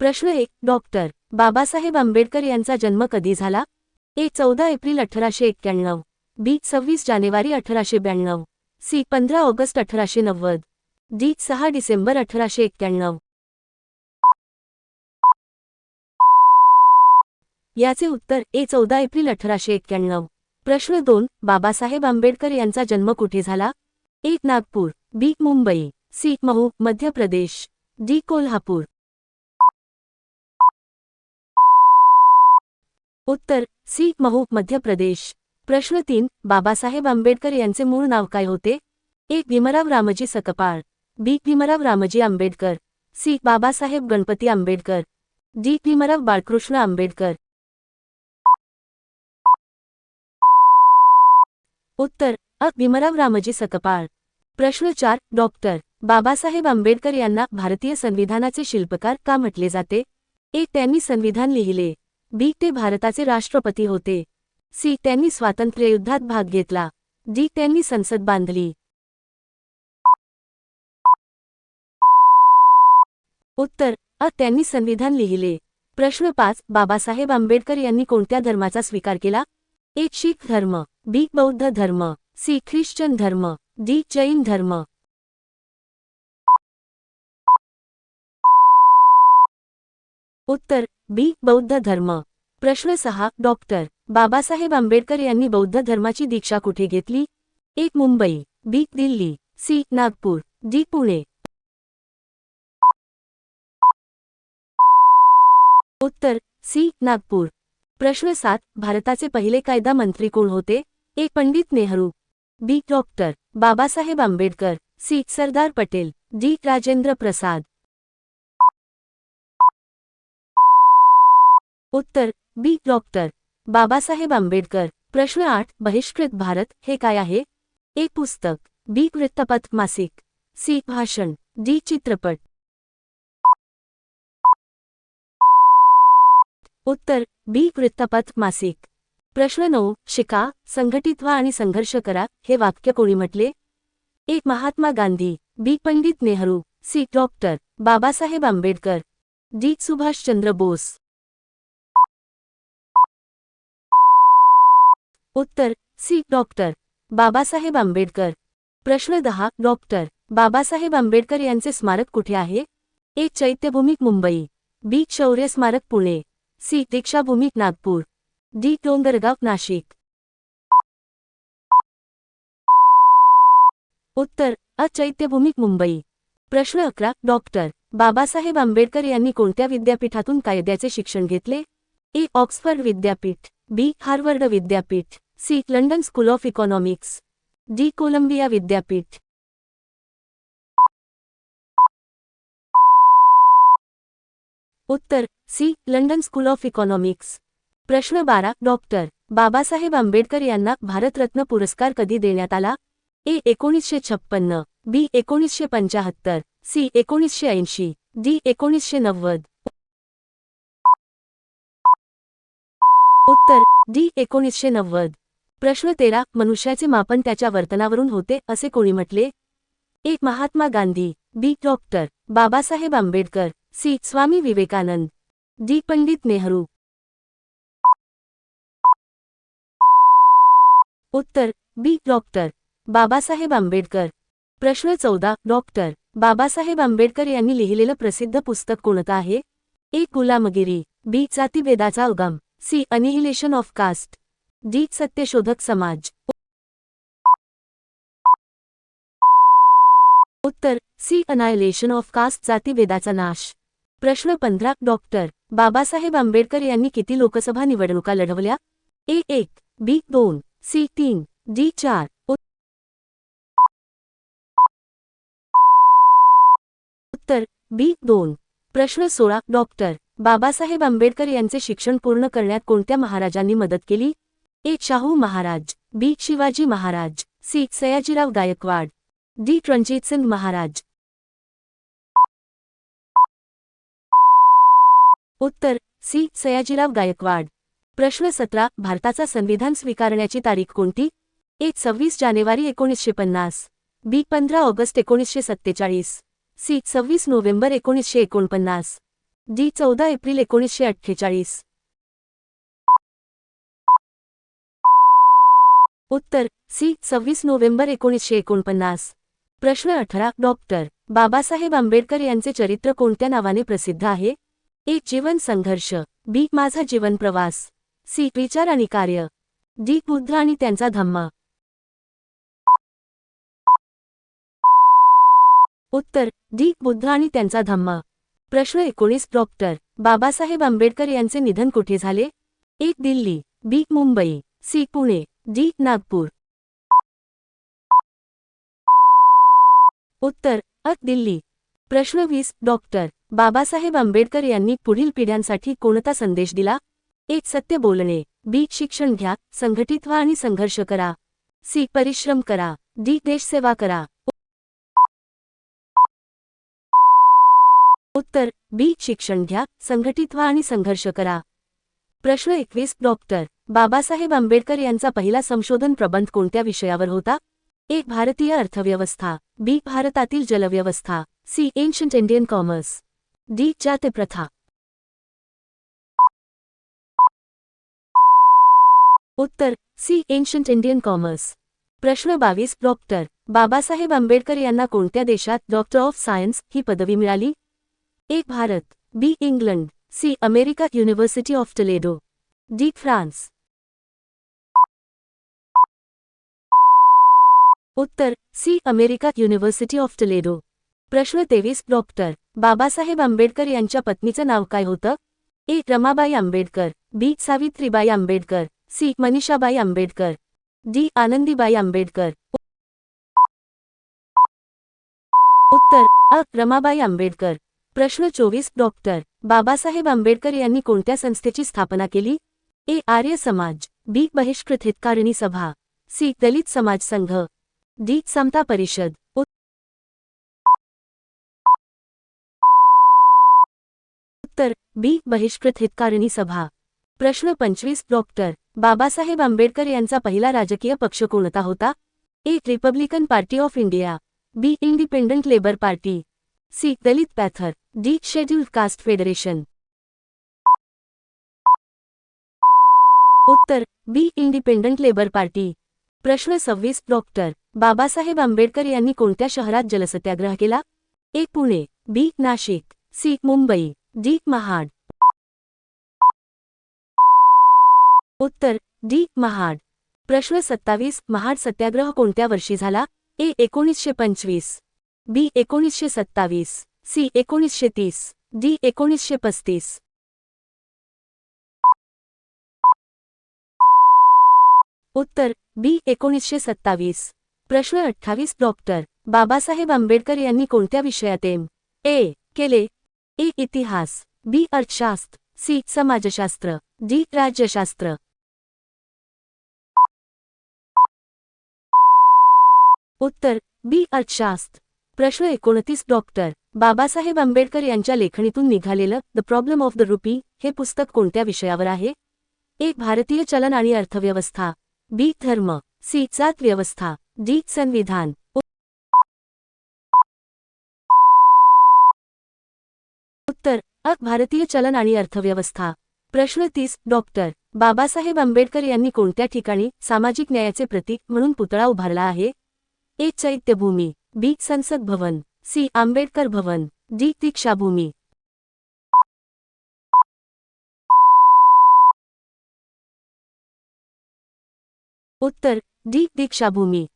प्रश्न एक डॉक्टर बाबासाहेब आंबेडकर यांचा जन्म कधी झाला? ए चौदा एप्रिल अठराशे एक्क्याण्णव. बी सव्वीस जानेवारी अठराशे ब्याण्णव. सी पंधरा ऑगस्ट अठराशे नव्वद. डी सहा डिसेंबर अठराशे एक्क्याण्णव. याचे उत्तर ए चौदा एप्रिल अठराशे एक्क्याण्णव. प्रश्न दोन बाबासाहेब आंबेडकर यांचा जन्म कुठे झाला? एक Nagpur. B Mumbai. C Mhow Madhya Pradesh. D Kolhapur. उत्तर सी. महू मध्य प्रदेश. प्रश्न तीन बाबासाहेब आंबेडकर यांचे मूळ नाव काय होते? एक Bhimrao Ramji Sakpal. B. Bhimrao Ramji Ambedkar. C. Babasaheb Ganpati Ambedkar. D. Bhimrao Balkrishna Ambedkar. उत्तर अ. भीमराव रामजी सकपाळ. प्रश्न चार डॉक्टर. बाबासाहेब आंबेडकर यांना भारतीय संविधानाचे शिल्पकार का म्हटले जाते? एक त्यांनी संविधान लिहिले. बी ते भारताचे राष्ट्रपती होते. सी. त्यांनी स्वातंत्र्ययुद्धात भाग घेतला. डी. त्यांनी संसद बांधली. उत्तर अ. त्यांनी संविधान लिहिले. प्रश्न पाच. बाबासाहेब आंबेडकर यांनी कोणत्या धर्माचा स्वीकार केला? एक शीख धर्म बी. बौद्ध धर्म सी. ख्रिश्चन धर्म डी. जैन धर्म. उत्तर बी बौद्ध धर्म. प्रश्न सहा डॉक्टर बाबासाहेब आंबेडकर यांनी बौद्ध धर्माची दीक्षा कुठे घेतली? एक Mumbai B Delhi C Nagpur D Pune. उत्तर सी नागपूर. प्रश्न सात भारताचे पहिले कायदा मंत्री कोण होते? एक Pandit Nehru. B doctor Babasaheb Ambedkar. C Sardar Patel. D Rajendra Prasad. उत्तर बी डॉक्टर. बाबासाहेब आंबेडकर. प्रश्न आठ, बहिष्कृत भारत, हे काय आहे? एक पुस्तक. बी वृत्तपत्र मासिक. सी भाषण. डी चित्रपट. उत्तर बी वृत्तपत्र मासिक. प्रश्न नऊ, शिका, संघटित व्हा आणि संघर्ष करा, हे वाक्य कोणी म्हटले? एक Mahatma Gandhi. B Pandit Nehru. C doctor. Babasaheb Ambedkar. D Subhashchandra Bose. उत्तर सी डॉक्टर. बाबासाहेब आंबेडकर. प्रश्न दहा डॉक्टर. बाबासाहेब आंबेडकर यांचे स्मारक कुठे आहे? ए चैत्यभूमिक मुंबई. बी शौर्य स्मारक पुणे. सी दीक्षाभूमिक नागपूर. डी डोंगरगाव नाशिक. उत्तर अ चैत्यभूमिक मुंबई. प्रश्न अकरा डॉक्टर. बाबासाहेब आंबेडकर यांनी कोणत्या विद्यापीठातून कायद्याचे शिक्षण घेतले? ए ऑक्सफर्ड विद्यापीठ. बी. हार्वर्ड विद्यापीठ. C. London School of Economics. D. Columbia विद्यापीठ. उत्तर. C. London School of Economics. प्रश्न बारा. डॉक्टर. बाबासाहेब आंबेडकर यांना भारतरत्न पुरस्कार कधी देण्यात आला? ए. एकोणीसशे छप्पन्न. बी. एकोणीसशे पंचाहत्तर. सी. एकोणीसशे ऐंशी. डी. एकोणीसशे नव्वद. उत्तर डी एकोणीसशे नव्वद. प्रश्न तेरा मनुष्याचे मापन त्याच्या वर्तनावरून होते असे कोणी म्हटले? एक Mahatma Gandhi. B doctor. Babasaheb Ambedkar. C Swami Vivekananda. D Pandit Nehru. उत्तर बी डॉक्टर. बाबासाहेब आंबेडकर. प्रश्न चौदा डॉक्टर. बाबासाहेब आंबेडकर यांनी लिहिलेलं प्रसिद्ध पुस्तक कोणतं आहे? एक गुलामगिरी. बी जातीभेदाचा उगम. C annihilation of caste D Satyashodhak Samaj. उत्तर सी अनायलेशन ऑफ कास्ट जातीभेदाचा नाश. प्रश्न पंधरा डॉक्टर बाबासाहेब आंबेडकर यांनी किती लोकसभा निवडणुका लढवल्या? ए एक बी दोन सी तीन डी चार उत्तर बी दोन. प्रश्न सोळा डॉक्टर बाबासाहेब आंबेडकर यांचे शिक्षण पूर्ण करण्यात कोणत्या महाराजांनी मदत केली? A. Shahu Maharaj B. Shivaji Maharaj C. Sayajirao Gaikwad D. Ranjitsingh Maharaj. उत्तर सी. सयाजीराव गायकवाड. प्रश्न सतरा भारताचा संविधान स्वीकारण्याची तारीख कोणती? एक सव्वीस जानेवारी एकोणीसशे पन्नास बी. पंधरा ऑगस्ट एकोणीसशे सत्तेचाळीस सी. सव्वीस नोव्हेंबर एकोणीसशे एकोणपन्नास. डी चौदा एप्रिल एकोणीसशे अठ्ठेचाळीस. उत्तर सी सव्वीस नोव्हेंबर एकोणीसशे एकोणपन्नास. प्रश्न अठरा डॉक्टर बाबासाहेब आंबेडकर यांचे चरित्र कोणत्या नावाने प्रसिद्ध आहे? एक जीवन संघर्ष बी माझा जीवन प्रवास सी विचार आणि कार्य डी बुद्ध आणि त्यांचा धम्म. उत्तर डी बुद्ध आणि त्यांचा धम्म. प्रश्न एकोणीस डॉक्टर बाबासाहेब आंबेडकर यांचे निधन कुठे झाले? एक Delhi B Mumbai C Pune D Nagpur. उत्तर अ दिल्ली. प्रश्न वीस डॉक्टर बाबासाहेब आंबेडकर यांनी पुढील पिढ्यांसाठी कोणता संदेश दिला? एक सत्य बोलणे. बी शिक्षण घ्या संघटित व्हा आणि संघर्ष करा. सी परिश्रम करा. डी देशसेवा करा. उत्तर बी शिक्षण घ्या संघटित व्हा आणि संघर्ष करा. प्रश्न एकवीस डॉक्टर बाबासाहेब आंबेडकर यांचा पहिला संशोधन प्रबंध कोणत्या विषयावर होता? एक भारतीय अर्थव्यवस्था बी भारतातील जलव्यवस्था C ancient Indian commerce D जाते प्रथा उत्तर सी एन्शंट इंडियन कॉमर्स प्रश्न बावीस डॉक्टर बाबासाहेब आंबेडकर यांना कोणत्या देशात डॉक्टर ऑफ सायन्स ही पदवी मिळाली? एक Bharat B England C America University of Toledo D France. उत्तर C America University of Toledo. प्रश्न तेवीस डॉक्टर बाबासाहेब आंबेडकर यांच्या पत्नीचं नाव काय होतं? A. Ramabai Ambedkar B. Savitribai Ambedkar C. Manishabai Ambedkar D. Anandibai Ambedkar. उत्तर अ. रमाबाई आंबेडकर. प्रश्न चोवीस डॉक्टर बाबासाहेब आंबेडकर यांनी कोणत्या संस्थेची स्थापना केली? ए. आर्य समाज बी. बहिष्कृत हितकारिणी सभा सी. दलित समाज संघ डी. समता परिषद. उत्तर बी. बहिष्कृत हितकारिणी सभा. प्रश्न पंचवीस डॉक्टर बाबासाहेब आंबेडकर यांचा पहिला राजकीय पक्ष कोणता होता? A. Republican Party of India B. Independent Labour Party. C Dalit Panther D Scheduled Caste Federation. उत्तर बी इंडिपेंडंट लेबर पार्टी. प्रश्न सव्वीस डॉक्टर बाबासाहेब आंबेडकर यांनी कोणत्या शहरात जलसत्याग्रह केला? A Pune B Nashik C Mumbai D Mahad. उत्तर डी महाड. प्रश्न सत्तावीस महाड सत्याग्रह कोणत्या वर्षी झाला? ए एकोणीसशे पंचवीस. बी एकोणीसशे सत्तावीस सी एकोणीसशे तीस डी एकोणीसशे पस्तीस. उत्तर बी एकोणीसशे सत्तावीस. प्रश्न अठ्ठावीस डॉक्टर बाबासाहेब आंबेडकर यांनी कोणत्या विषयात एम ए केले? ए इतिहास बी अर्थशास्त्र सी समाजशास्त्र डी राज्यशास्त्र. उत्तर बी अर्थशास्त्र प्रश्न एकोणतीस डॉक्टर बाबासाहेब आंबेडकर यांच्या लेखणीतून निघालेलं the problem of the rupee हे पुस्तक कोणत्या विषयावर आहे? एक भारतीय चलन आणि अर्थव्यवस्था. बी. धर्म. सी. जात व्यवस्था. डी. संविधान. उत्तर. अ. भारतीय चलन आणि अर्थव्यवस्था. प्रश्न तीस डॉक्टर बाबासाहेब आंबेडकर यांनी कोणत्या ठिकाणी सामाजिक न्यायाचे प्रतीक म्हणून पुतळा उभारला आहे? A. Chaityabhoomi. B. Sansad Bhavan C. Ambedkar Bhavan D. Deekshabhoomi. उत्तर डी. दीक्षाभूमी.